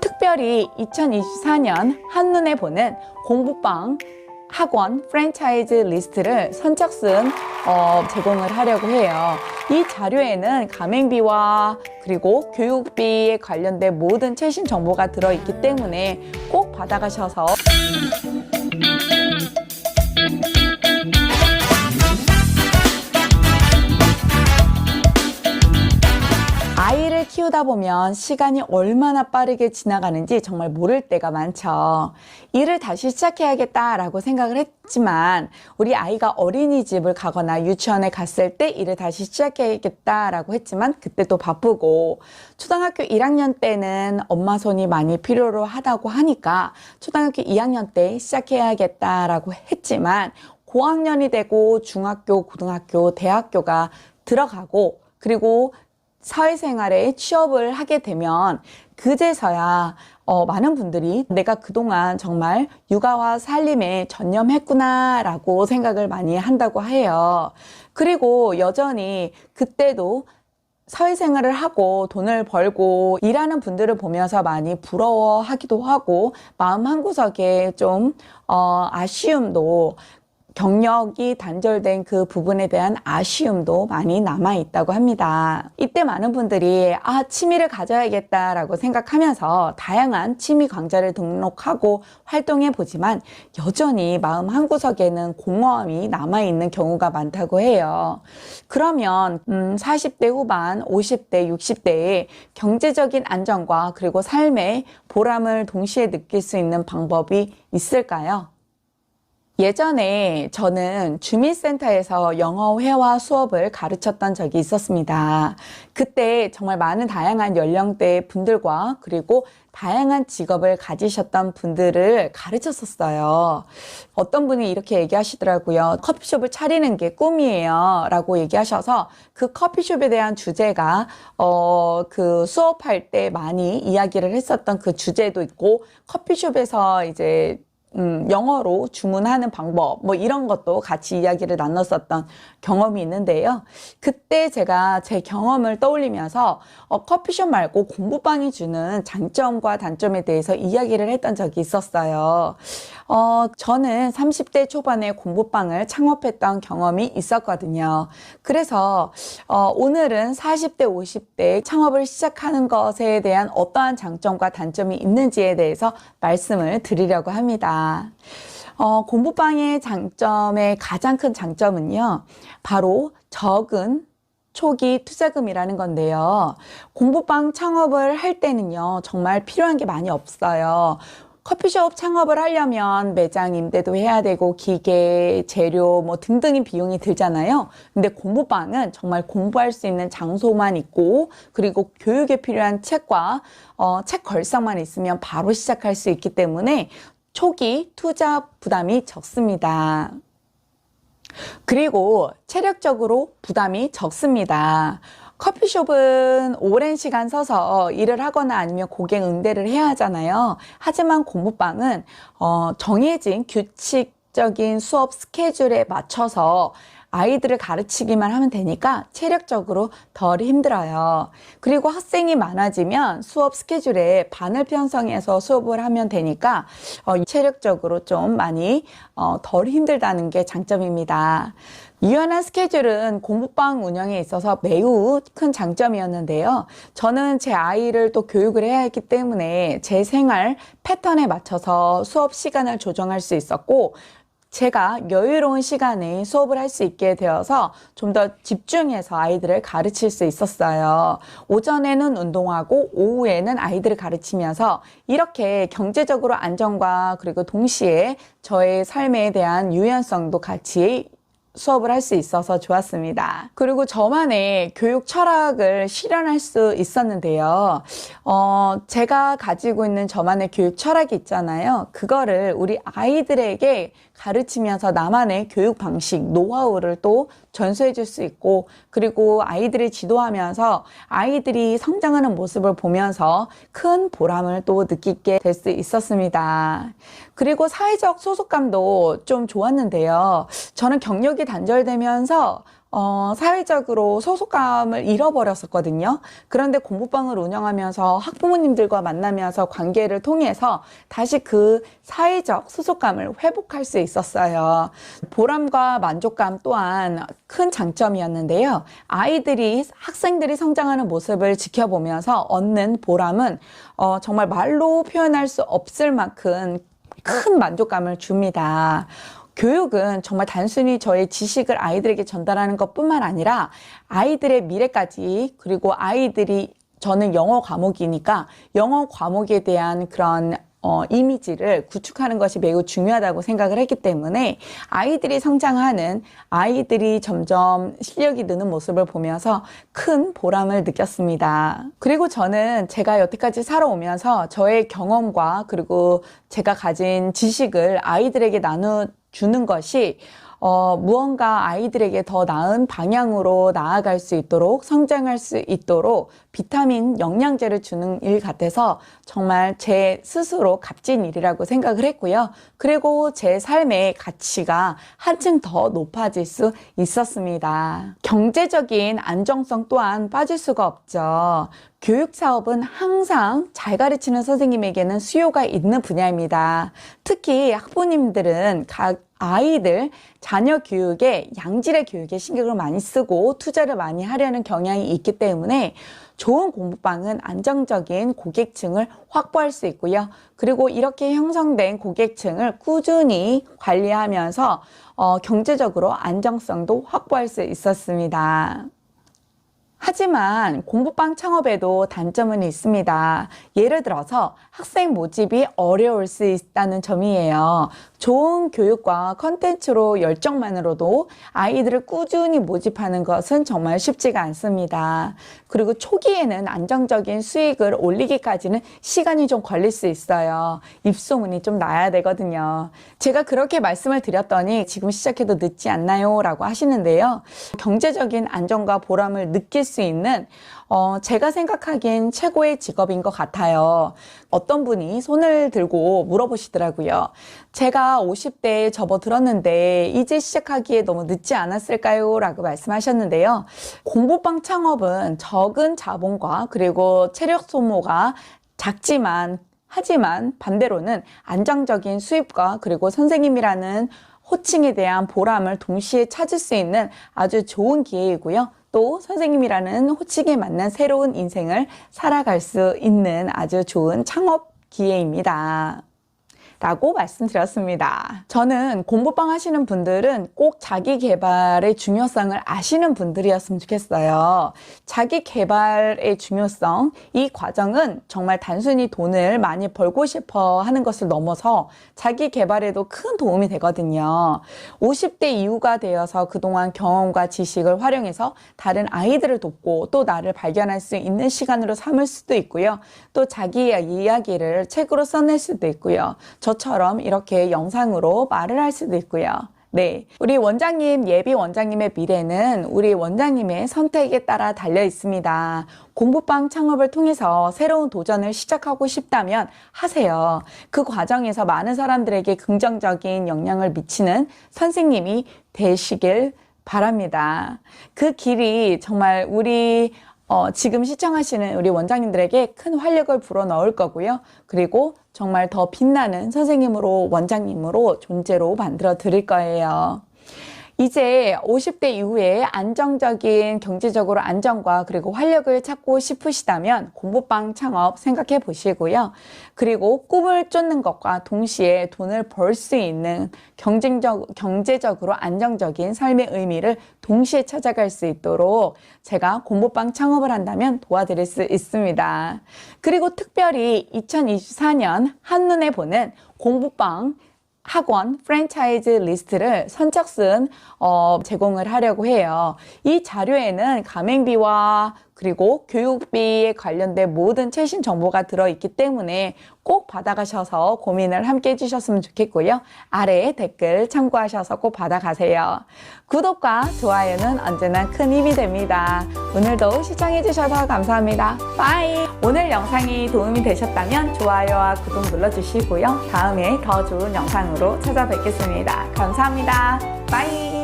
특별히 2024년 한눈에 보는 공부방 학원 프랜차이즈 리스트를 선착순 어, 제공을 하려고 해요. 이 자료에는 가맹비와 그리고 교육비에 관련된 모든 최신 정보가 들어있기 때문에 꼭 받아가셔서 키우다 보면 시간이 얼마나 빠르게 지나가는지 정말 모를 때가 많죠. 일을 다시 시작해야겠다라고 생각을 했지만 우리 아이가 어린이집을 가거나 유치원에 갔을 때 일을 다시 시작해야겠다라고 했지만 그때 또 바쁘고 초등학교 1학년 때는 엄마 손이 많이 필요로 하다고 하니까 초등학교 2학년 때 시작해야겠다라고 했지만 고학년이 되고 중학교, 고등학교, 대학교가 들어가고 그리고 사회생활에 취업을 하게 되면 그제서야 어, 많은 분들이 내가 그동안 정말 육아와 살림에 전념했구나라고 생각을 많이 한다고 해요. 그리고 여전히 그때도 사회생활을 하고 돈을 벌고 일하는 분들을 보면서 많이 부러워하기도 하고 마음 한구석에 좀 어, 아쉬움도 경력이 단절된 그 부분에 대한 아쉬움도 많이 남아 있다고 합니다. 이때 많은 분들이 아, 취미를 가져야겠다라고 생각하면서 다양한 취미 강좌를 등록하고 활동해 보지만 여전히 마음 한구석에는 공허함이 남아 있는 경우가 많다고 해요. 그러면 음, 40대 후반, 50대, 60대의 경제적인 안정과 그리고 삶의 보람을 동시에 느낄 수 있는 방법이 있을까요? 예전에 저는 주민센터에서 영어 회화 수업을 가르쳤던 적이 있었습니다. 그때 정말 많은 다양한 연령대 분들과 그리고 다양한 직업을 가지셨던 분들을 가르쳤었어요. 어떤 분이 이렇게 얘기하시더라고요. 커피숍을 차리는 게 꿈이에요. 라고 얘기하셔서 그 커피숍에 대한 주제가, 어, 그 수업할 때 많이 이야기를 했었던 그 주제도 있고, 커피숍에서 이제 음, 영어로 주문하는 방법, 뭐 이런 것도 같이 이야기를 나눴었던 경험이 있는데요. 그때 제가 제 경험을 떠올리면서 어, 커피숍 말고 공부방이 주는 장점과 단점에 대해서 이야기를 했던 적이 있었어요. 어, 저는 30대 초반에 공부방을 창업했던 경험이 있었거든요. 그래서 어, 오늘은 40대, 50대 창업을 시작하는 것에 대한 어떠한 장점과 단점이 있는지에 대해서 말씀을 드리려고 합니다. 어, 공부방의 장점의 가장 큰 장점은요, 바로 적은 초기 투자금이라는 건데요. 공부방 창업을 할 때는요, 정말 필요한 게 많이 없어요. 커피숍 창업을 하려면 매장 임대도 해야 되고 기계, 재료 뭐 등등의 비용이 들잖아요. 근데 공부방은 정말 공부할 수 있는 장소만 있고 그리고 교육에 필요한 책과 어, 책 걸상만 있으면 바로 시작할 수 있기 때문에 초기 투자 부담이 적습니다. 그리고 체력적으로 부담이 적습니다. 커피숍은 오랜 시간 서서 일을 하거나 아니면 고객 응대를 해야 하잖아요. 하지만 공부방은 어, 정해진 규칙적인 수업 스케줄에 맞춰서 아이들을 가르치기만 하면 되니까 체력적으로 덜 힘들어요. 그리고 학생이 많아지면 수업 스케줄에 반을 편성해서 수업을 하면 되니까 어, 체력적으로 좀 많이 어, 덜 힘들다는 게 장점입니다. 유연한 스케줄은 공부방 운영에 있어서 매우 큰 장점이었는데요. 저는 제 아이를 또 교육을 해야 했기 때문에 제 생활 패턴에 맞춰서 수업 시간을 조정할 수 있었고 제가 여유로운 시간에 수업을 할 수 있게 되어서 좀 더 집중해서 아이들을 가르칠 수 있었어요. 오전에는 운동하고 오후에는 아이들을 가르치면서 이렇게 경제적으로 안정과 그리고 동시에 저의 삶에 대한 유연성도 같이 수업을 할 수 있어서 좋았습니다. 그리고 저만의 교육 철학을 실현할 수 있었는데요. 어, 제가 가지고 있는 저만의 교육 철학이 있잖아요. 그거를 우리 아이들에게 가르치면서 나만의 교육 방식, 노하우를 또 전수해 줄 수 있고, 그리고 아이들을 지도하면서 아이들이 성장하는 모습을 보면서 큰 보람을 또 느끼게 될 수 있었습니다. 그리고 사회적 소속감도 좀 좋았는데요. 저는 경력 이 단절되면서 어, 사회적으로 소속감을 잃어버렸었거든요. 그런데 공부방을 운영하면서 학부모님들과 만나면서 관계를 통해서 다시 그 사회적 소속감을 회복할 수 있었어요. 보람과 만족감 또한 큰 장점이었는데요. 아이들이, 학생들이 성장하는 모습을 지켜보면서 얻는 보람은 어, 정말 말로 표현할 수 없을 만큼 큰 만족감을 줍니다. 교육은 정말 단순히 저의 지식을 아이들에게 전달하는 것 뿐만 아니라 아이들의 미래까지 그리고 아이들이 저는 영어 과목이니까 영어 과목에 대한 그런 어, 이미지를 구축하는 것이 매우 중요하다고 생각을 했기 때문에 아이들이 성장하는 아이들이 점점 실력이 느는 모습을 보면서 큰 보람을 느꼈습니다. 그리고 저는 제가 여태까지 살아오면서 저의 경험과 그리고 제가 가진 지식을 아이들에게 나눠 주는 것이 어, 무언가 아이들에게 더 나은 방향으로 나아갈 수 있도록 성장할 수 있도록 비타민 영양제를 주는 일 같아서 정말 제 스스로 값진 일이라고 생각을 했고요. 그리고 제 삶의 가치가 한층 더 높아질 수 있었습니다. 경제적인 안정성 또한 빠질 수가 없죠. 교육 사업은 항상 잘 가르치는 선생님에게는 수요가 있는 분야입니다. 특히 학부모님들은 각 아이들 자녀 교육에 양질의 교육에 신경을 많이 쓰고 투자를 많이 하려는 경향이 있기 때문에 좋은 공부방은 안정적인 고객층을 확보할 수 있고요. 그리고 이렇게 형성된 고객층을 꾸준히 관리하면서 어, 경제적으로 안정성도 확보할 수 있었습니다. 하지만 공부방 창업에도 단점은 있습니다. 예를 들어서 학생 모집이 어려울 수 있다는 점이에요. 좋은 교육과 컨텐츠로 열정만으로도 아이들을 꾸준히 모집하는 것은 정말 쉽지가 않습니다. 그리고 초기에는 안정적인 수익을 올리기까지는 시간이 좀 걸릴 수 있어요. 입소문이 좀 나야 되거든요. 제가 그렇게 말씀을 드렸더니 지금 시작해도 늦지 않나요? 라고 하시는데요. 경제적인 안정과 보람을 느낄 수 있는 어, 제가 생각하기엔 최고의 직업인 것 같아요. 어떤 분이 손을 들고 물어보시더라고요. 제가 50대에 접어들었는데 이제 시작하기에 너무 늦지 않았을까요? 라고 말씀하셨는데요. 공부방 창업은 적은 자본과 그리고 체력 소모가 작지만 하지만 반대로는 안정적인 수입과 그리고 선생님이라는 호칭에 대한 보람을 동시에 찾을 수 있는 아주 좋은 기회이고요. 또 선생님이라는 호칭에 맞는 새로운 인생을 살아갈 수 있는 아주 좋은 창업 기회입니다. 라고 말씀드렸습니다. 저는 공부방 하시는 분들은 꼭 자기 개발의 중요성을 아시는 분들이었으면 좋겠어요. 자기 개발의 중요성, 이 과정은 정말 단순히 돈을 많이 벌고 싶어 하는 것을 넘어서 자기 개발에도 큰 도움이 되거든요. 50대 이후가 되어서 그동안 경험과 지식을 활용해서 다른 아이들을 돕고 또 나를 발견할 수 있는 시간으로 삼을 수도 있고요. 또 자기의 이야기를 책으로 써낼 수도 있고요. 저 처럼 이렇게 영상으로 말을 할 수도 있고요. 네. 우리 원장님, 예비 원장님의 미래는 우리 원장님의 선택에 따라 달려 있습니다. 공부방 창업을 통해서 새로운 도전을 시작하고 싶다면 하세요. 그 과정에서 많은 사람들에게 긍정적인 영향을 미치는 선생님이 되시길 바랍니다. 그 길이 정말 우리 어, 지금 시청하시는 우리 원장님들에게 큰 활력을 불어넣을 거고요. 그리고 정말 더 빛나는 선생님으로 원장님으로 존재로 만들어 드릴 거예요. 이제 50대 이후에 안정적인 경제적으로 안정과 그리고 활력을 찾고 싶으시다면 공부방 창업 생각해 보시고요. 그리고 꿈을 쫓는 것과 동시에 돈을 벌 수 있는 경쟁적, 경제적으로 안정적인 삶의 의미를 동시에 찾아갈 수 있도록 제가 공부방 창업을 한다면 도와드릴 수 있습니다. 그리고 특별히 2024년 한눈에 보는 공부방 학원 프랜차이즈 리스트를 선착순 어, 제공을 하려고 해요. 이 자료에는 가맹비와 그리고 교육비에 관련된 모든 최신 정보가 들어있기 때문에 꼭 받아가셔서 고민을 함께 해주셨으면 좋겠고요. 아래에 댓글 참고하셔서 꼭 받아가세요. 구독과 좋아요는 언제나 큰 힘이 됩니다. 오늘도 시청해주셔서 감사합니다. 빠이! 오늘 영상이 도움이 되셨다면 좋아요와 구독 눌러주시고요. 다음에 더 좋은 영상으로 찾아뵙겠습니다. 감사합니다. 빠이!